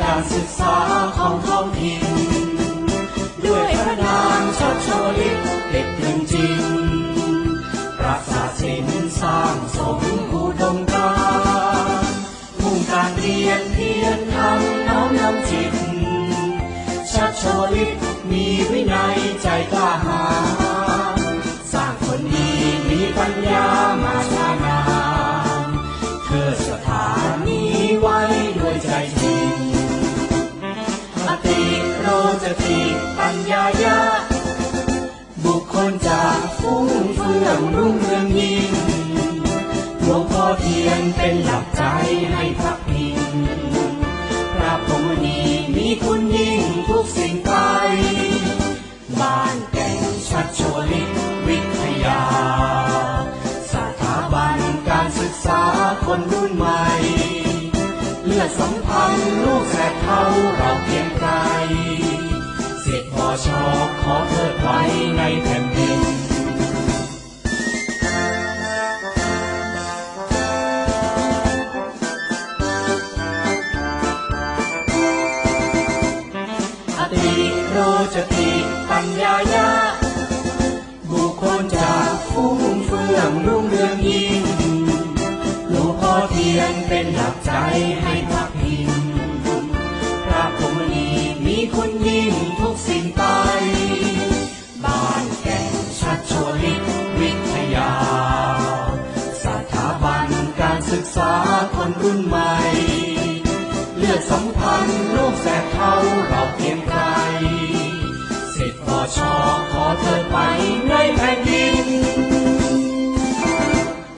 การศึกษาของท้องถิ่นด้วยพระนามชัดชวลิตเด็กหนึ่งจริงประสาทศิลป์สร้างสมอุดมการมุ่งการเรียนเพียรทำน้อมนำจิตชัดชวลิตมีวินัยใจกล้าหาญสร้างคนดีมีปัญญา โรจติปัญญายะบุคคลจากฟุ้งเฟื่องรุ่งเรืองยิ่งหลวงพ่อเทียนเป็นหลักใจให้พักพิงพระพรมณีมีคุณยิ่งทุกสิ่งไปบ้านแก่งชัดชวลิตวิทยา สถาบันการศึกษาคนรุ่นใหม่ เลือดสัมพันธ์ลูกแสกเทาเราเพียง โรจติปัญญายะบุคคลจากฟุ้งเฟื่องรุ่งเรืองยิ่งหลวงพ่อเทียนเป็นหลักใจให้พักพิงพระพรหมณีมีคุณยิ่งทุกสิ่งไป บ้านแก่งชัดชวลิตวิทยา สถาบันการศึกษาคนรุ่นใหม่ เลือดสัมพันธ์ลูกแสกเทา